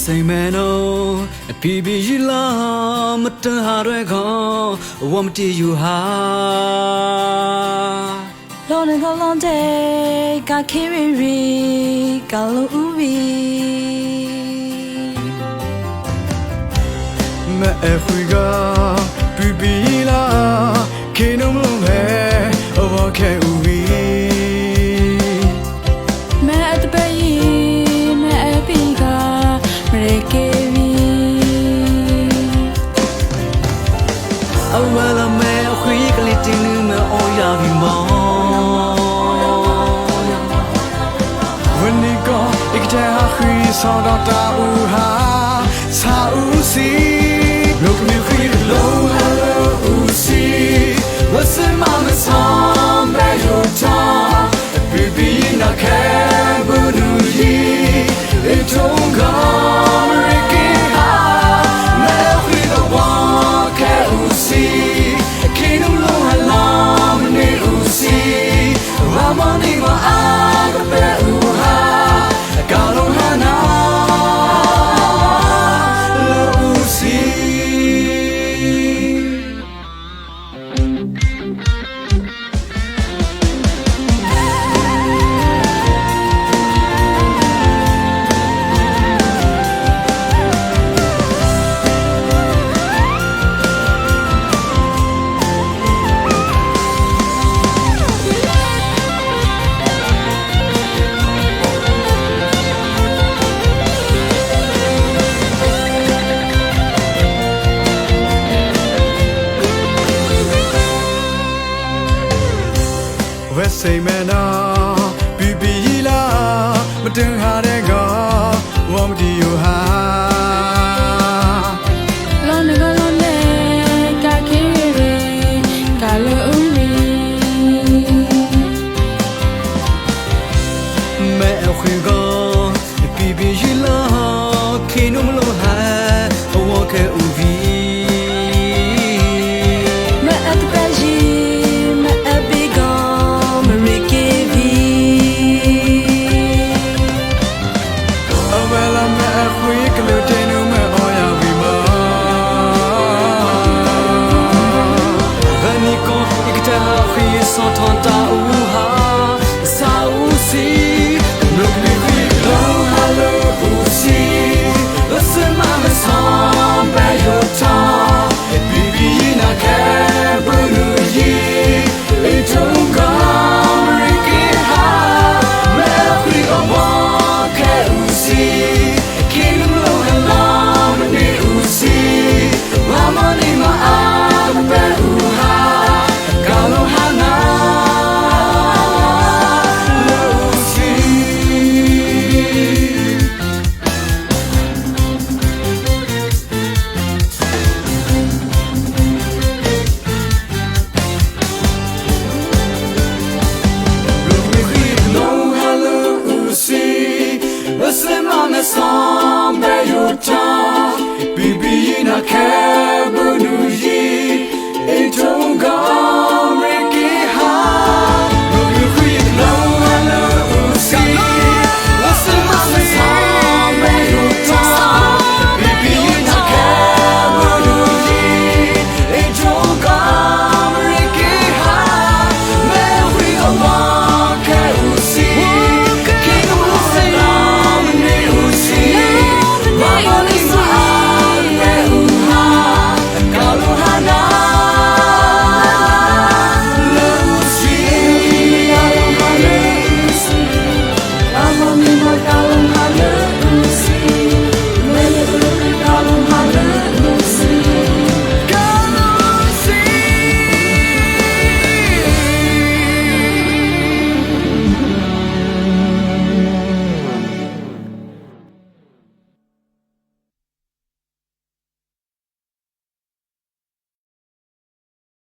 စိမ်မဲနော်အပီပီရီလာမတန်ဟာရဲခေါဝမ်တီယူဟာလောနကလောတဲ့ကခေရီရီကလူဦးဝီမအဖရိကပီပီလာ ခရီးဆောင်တော်တာဦးဟာစာဦးစီ ဝက်စိမနာဘီဘီလာမတင်ဟာ Омею